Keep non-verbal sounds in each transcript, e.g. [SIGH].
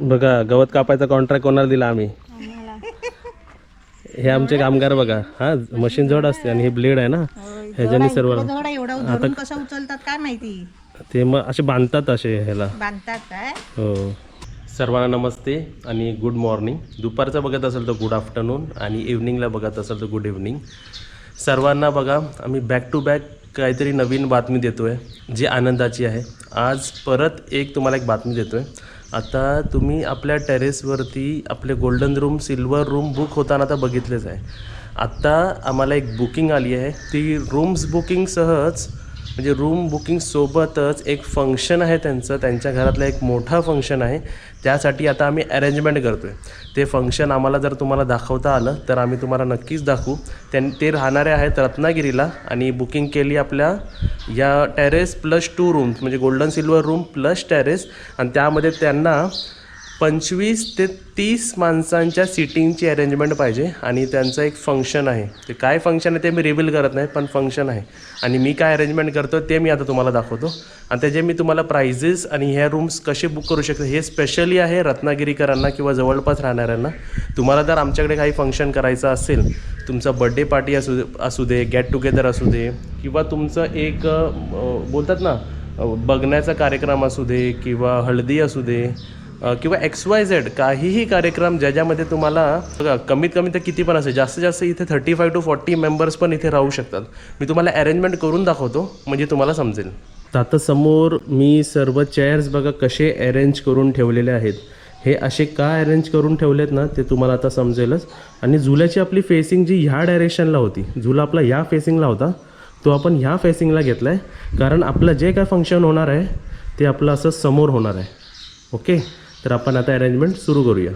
बघा गवत कापायचा कॉन्ट्रॅक्ट कोणाला दिला आम्ही? हे आमचे कामगार बघा. हा मशीन जवळ असते आणि हे ब्लेड आहे ना? ह्याच्याने सर्व कसं उचलतात काय माहिती? ते मग असे बांधतात असे ह्याला. बांधतात काय? हो. सर्वांना नमस्ते आणि गुड मॉर्निंग दुपारचं बघत असेल तर गुड आफ्टरनून आणि इव्हनिंगला बघत असेल तर गुड इव्हनिंग सर्वांना बघा आम्ही बॅक टू बॅक काहीतरी नवीन बातमी देतो आहे जी आनंदाची आहे. आज परत एक तुम्हाला एक बातमी देतो आहे आता तुम्ही आपल्या टेरेसवरती आपले golden room silver room book होताना तर बघितलेच आहे. आत्ता आम्हाला एक बुकिंग आली आहे. ती रूम्स बुकिंगसहच म्हणजे रूम बुकिंगसोबतच एक फंक्शन आहे त्यांचं. त्यांच्या घरातलं एक मोठं फंक्शन आहे. त्यासाठी आता आम्ही अरेंजमेंट करतो आहे ते फंक्शन आम्हाला जर तुम्हाला दाखवता आलं तर आम्ही तुम्हाला नक्कीच दाखवू. त्यां ते राहणारे आहेत रत्नागिरीला आणि बुकिंग केली आपल्या या टेरेस प्लस टू रूम्स म्हणजे golden silver room plus terrace आणि त्यामध्ये त्यांना पंचवीस ते तीस माणसांच्या सिटिंगची अरेंजमेंट पाहिजे आणि त्यांचं एक फंक्शन आहे. ते काय फंक्शन आहे ते मी रिव्हील करत नाही पण फंक्शन आहे. आणि मी काय अरेंजमेंट करतो ते मी आता तुम्हाला दाखवतो. आणि त्याचे मी तुम्हाला प्राइजेस आणि ह्या रूम्स कसे बुक करू शकतो हे स्पेशली आहे रत्नागिरीकरांना किंवा जवळपास राहणाऱ्यांना. तुम्हाला जर आमच्याकडे काही फंक्शन करायचं असेल तुमचा बड्डे पार्टी असू दे असू दे गेट टुगेदर असू दे किंवा तुमचं एक बोलतात ना बघण्याचा कार्यक्रम असू दे किंवा हळदी असू दे किंवा एक्स वाय झेड काहीही कार्यक्रम ज्याच्यामध्ये तुम्हाला बघा कमीत कमी तर किती पण असेल जास्तीत जास्त इथे thirty five to forty members पण इथे राहू शकतात. मी तुम्हाला अरेंजमेंट करून दाखवतो म्हणजे तुम्हाला समजेल. आता समोर मी सर्व चेअर्स बघा कसे अरेंज करून ठेवलेले आहेत. हे असे का अरेंज करून ठेवलेत ना ते तुम्हाला आता समजेलच. आणि झुल्याची आपली फेसिंग जी ह्या डायरेक्शनला होती झुला आपला ह्या फेसिंगला होता तो आपण ह्या फेसिंगला घेतला आहे कारण आपलं जे काय फंक्शन होणार आहे ते आपलं असं समोर होणार आहे. ओके तर आपण आता अरेंजमेंट सुरू करूया.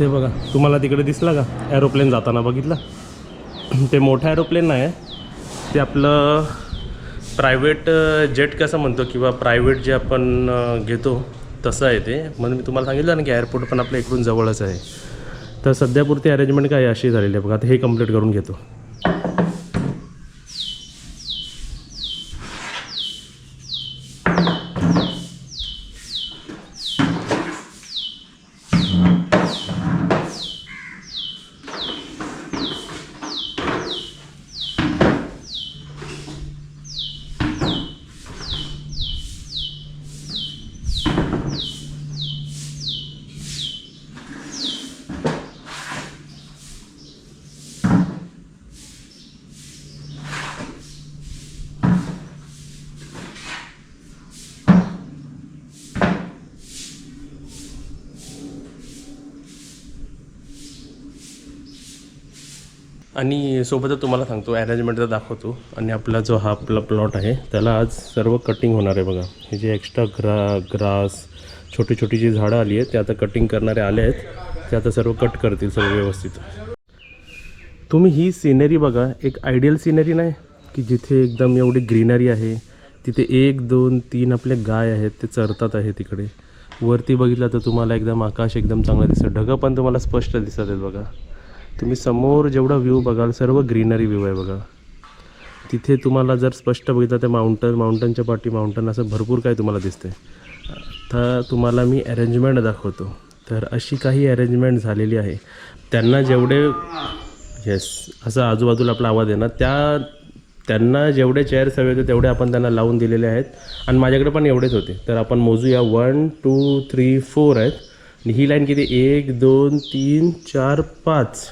ते बघा तुम्हाला तिकडे दिसला का? ॲरोप्लेन जाताना बघितला? ते मोठं ॲरोप्लेन नाही आहे. ते आपलं प्रायव्हेट जेट कसं म्हणतो किंवा प्रायव्हेट जे आपण घेतो तसं आहे ते. म्हणून मी तुम्हाला सांगितलं ना की एअरपोर्ट पण आपल्या इकडून जवळच आहे. तर सध्यापुरती अरेंजमेंट काय आहे अशी झालेली आहे बघा. आता हे कंप्लीट करून घेतो. आणि सोबतच तुम्हाला सांगतो अरेंजमेंटचा दाखवतो. आणि आपला जो हा आपला प्लॉट आहे त्याला आज सर्व कटिंग होणार आहे बघा. हे जे एक्स्ट्रा ग्रा ग्रास छोटी छोटी जी झाडं आली आहेत ते आता कटिंग करणारे आले आहेत. ते आता सर्व कट करतील सर्व व्यवस्थित. तुम्ही ही सिनरी बघा एक आयडियल सिनरी नाही की जिथे एकदम एवढी ग्रीनरी आहे तिथे एक दोन तीन आपले गाय आहेत ते चरतात आहे तिकडे. वरती बघितलं तर तुम्हाला एकदम आकाश एकदम चांगलं दिसतं. ढगं पण तुम्हाला स्पष्ट दिसत आहेत बघा. तुम्ही समोर जेवढा व्ह्यू बघाल सर्व ग्रीनरी व्ह्यू आहे बघा. तिथे तुम्हाला जर स्पष्ट बघितलं तर माउंटन माउंटनच्या पाठी माउंटन असं भरपूर काही तुम्हाला दिसते तर तुम्हाला मी अरेंजमेंट दाखवतो. तर अशी काही अरेंजमेंट झालेली आहे. त्यांना जेवढे येस असं आजूबाजूला आपला आवाज आहे ना त्या त्यांना जेवढे चेअर्स हवे होते तेवढे आपण त्यांना लावून दिलेले आहेत. आणि माझ्याकडे पण एवढेच होते. तर आपण मोजूया. वन टू थ्री फोर आहेत. आणि ही लाईन किती? एक दोन तीन चार पाच.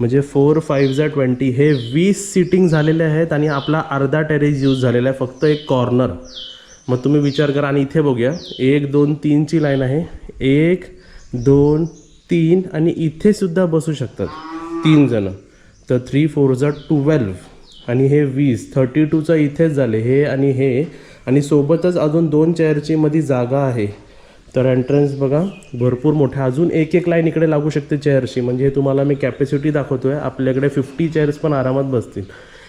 म्हणजे फोर फाईव्ह झा ट्वेंटी हे वीस सिटिंग झालेले आहेत आणि आपला अर्धा टेरेस यूज झालेला आहे फक्त एक कॉर्नर मग तुम्ही विचार करा आणि इथे बघूया. एक दोन तीनची लाईन आहे. एक दोन तीन आणि इथेसुद्धा बसू शकतात तीन जणं. तर थ्री फोर जा ट्वेल्व आणि हे वीस. थर्टी टूचं इथेच झाले हे आणि हे. आणि सोबतच अजून दोन चेअरची मध्ये जागा आहे. तर एंट्रन्स बघा भरपूर मोठा. अजून एक एक लाईन इकडे लागू शकते चेअरची म्हणजे हे तुम्हाला मी कॅपॅसिटी दाखवतो आहे आपल्याकडे फिफ्टी चेअर्स पण आरामात बसतील.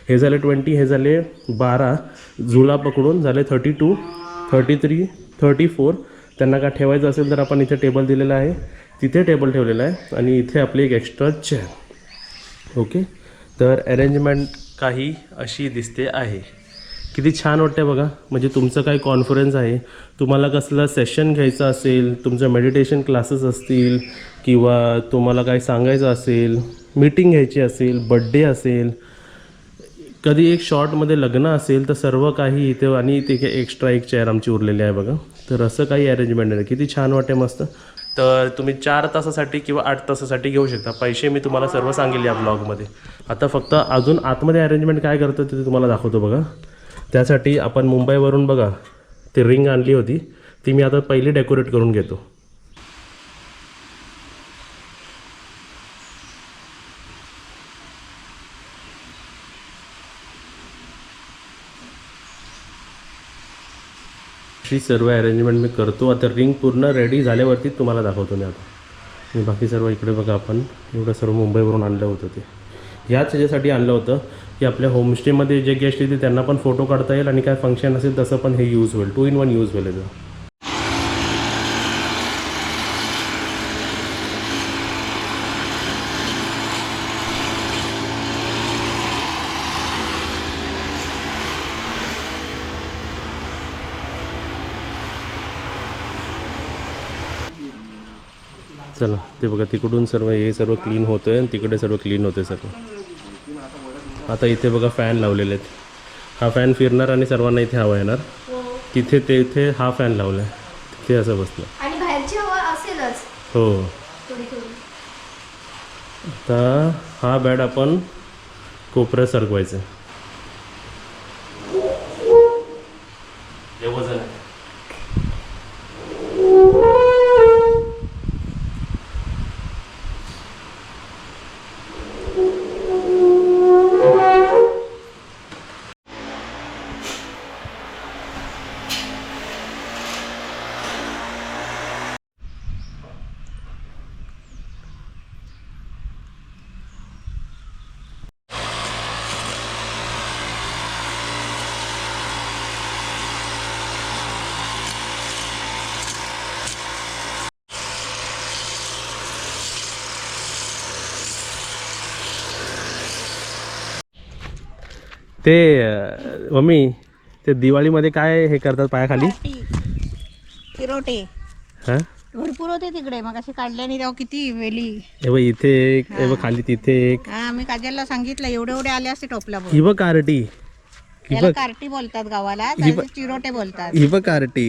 हे झाले ट्वेंटी हे झाले बारा. झुला पकडून झाले thirty two thirty three thirty four त्यांना का ठेवायचं असेल तर आपण इथे टेबल दिलेला आहे. तिथे टेबल ठेवलेला आहे. आणि इथे आपली एक एक्स्ट्रा चेअर ओके तर अरेंजमेंट काही अशी दिसते आहे. किती छान वाटते बघा. म्हणजे तुमचं काही कॉन्फरन्स आहे. तुम्हाला कसलं सेशन घ्यायचं असेल तुमचं मेडिटेशन क्लासेस असतील किंवा तुम्हाला काही सांगायचं असेल मीटिंग घ्यायची असेल बड्डे असेल कधी एक शॉर्टमध्ये लग्न असेल तर सर्व काही इथे आणि तिथे एक्स्ट्रा एक चेअर आमची उरलेली आहे बघा. तर असं काही अरेंजमेंट आहे किती छान वाटते मस्त. तर तुम्ही चार तासासाठी किंवा आठ तासासाठी घेऊ शकता. पैसे मी तुम्हाला सर्व सांगेल या ब्लॉगमध्ये आता फक्त अजून आतमध्ये अरेंजमेंट काय करतं ते तुम्हाला दाखवतो बघा. त्यासाठी आपण मुंबईवरून बघा ती रिंग आणली होती. ती मी आता पहिली डेकोरेट करून घेतो. अशी सर्व अरेंजमेंट मी करतो. आता रिंग पूर्ण रेडी झाल्यावरती तुम्हाला दाखवतो मी आता. मी बाकी सर्व इकडे बघा आपण. एवढं सर्व मुंबईवरून आणलं होतं ते. ह्याच ह्याच्यासाठी आणलं होतं की आपल्या होमस्टेमध्ये जे गेस्ट येतील त्यांना पण फोटो काढता येईल आणि काय फंक्शन असेल तसं पण हे यूज होईल. टू इन वन यूज होईल याचं. चला. ते बघा तिकडून सर्व हे सर्व क्लीन होतं आहे आणि तिकडे सर्व क्लीन होते सर्व आता इथे बघा फॅन लावलेले आहेत. हा फॅन फिरणार आणि सर्वांना इथे हवा येणार. तिथे ते इथे हा फॅन लावला आहे तिथे असं बसलं. आणि बाहेरची हवा असेलच. हो. आता हा बॅड आपण कोपऱ्यात सरकवायचं. ते मम्मी ते दिवाळीमध्ये काय हे करतात पायाखाली? पार्टी चिरोटे हां? भरपूर होते तिकडे. मग असे काढल्याने तेव्हा किती वेली. हे बघ इथे एक हे बघ खाली तिथे एक. हा मी काजलला सांगितलं एवढे एवढे आले असते टोपला ही बघ कार्टी ही त्याला बघ. कार्टी बोलतात गावाला चिरोटे बोलतात. ही बघ कार्टी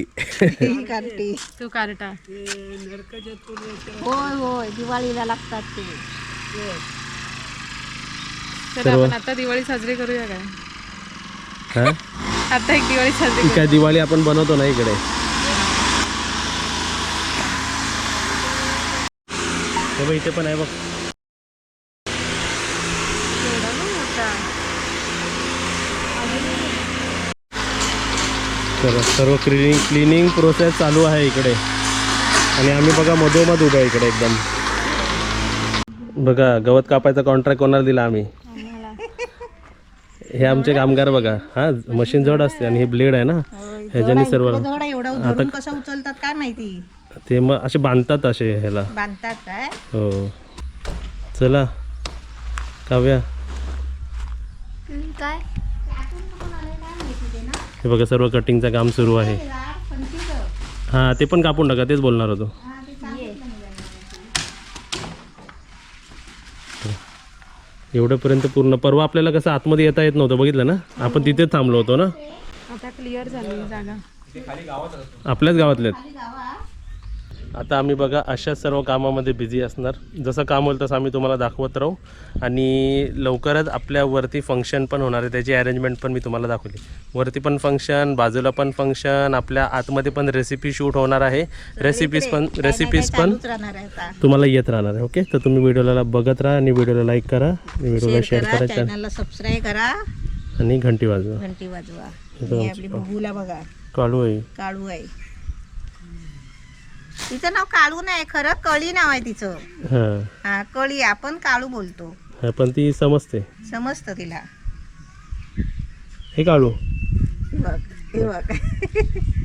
ही कार्टी. तू कार्टा. होय होय दिवाळीला लागतात ते. तर आपण आता दिवाळी साजरी करूया काय? आता एक दिवाळी साजरी काय दिवाळी आपण बनवतो ना इकडे. इथे पण आहे बघ. तर सर्व क्लिनिंग क्लिनिंग प्रोसेस चालू आहे इकडे. आणि आम्ही बघा मधोमध उभं इकडे एकदम. बघा गवत कापायचा कॉन्ट्रॅक्ट कोणाला दिला आम्ही? हे आमचे कामगार बघा. हा मशीन जड असते आणि हे ब्लेड आहे ना. ह्याच्याने सर्व कसं उचलतात काय माहिती? ते मग असे बांधतात असे ह्याला. बांधतात काय? हो. चला काव्या. काय? हे बघा सर्व कटिंगचं काम सुरू आहे. हां ते पण कापून टाका तेच बोलणार होतो. एवढ्यापर्यंत पूर्ण. परवा आपल्याला कसं आतमध्ये येता येत नव्हतं बघितलं ना? आपण तिथेच थांबलो होतो ना? आता क्लिअर झाली जागा. आपल्याच गावातल्यात आता आम्ही बघा अशा सर्व कामामध्ये बिझी असणार. जसं काम होईल तसं आम्ही तुम्हाला दाखवत राहू. आणि लवकरच आपल्या वरती फंक्शन पण होणार आहे. त्याची अरेंजमेंट पण मी तुम्हाला दाखवली. वरती पण फंक्शन बाजूला पण फंक्शन आपल्या आतमध्ये पण रेसिपी शूट होणार आहे. रेसिपीज पण रेसिपीज पण तुम्हाला येत राहणार आहे ओके तर तुम्ही व्हिडिओला बघत राहा आणि व्हिडिओला लाईक करा. व्हिडिओला शेअर करा चॅनलला सबस्क्राईब करा. आणि घंटी वाजवा. घंटी वाजवा. आपली बघा. काढू आहे. काळू आहे. तिचं नाव काळू नाही खरं कळी नाव आहे तिचं. हां. हा कळी आपण काळू बोलतो. पण ती समजते. समजतं तिला. हे काढू हे बघ हे बघ. [LAUGHS]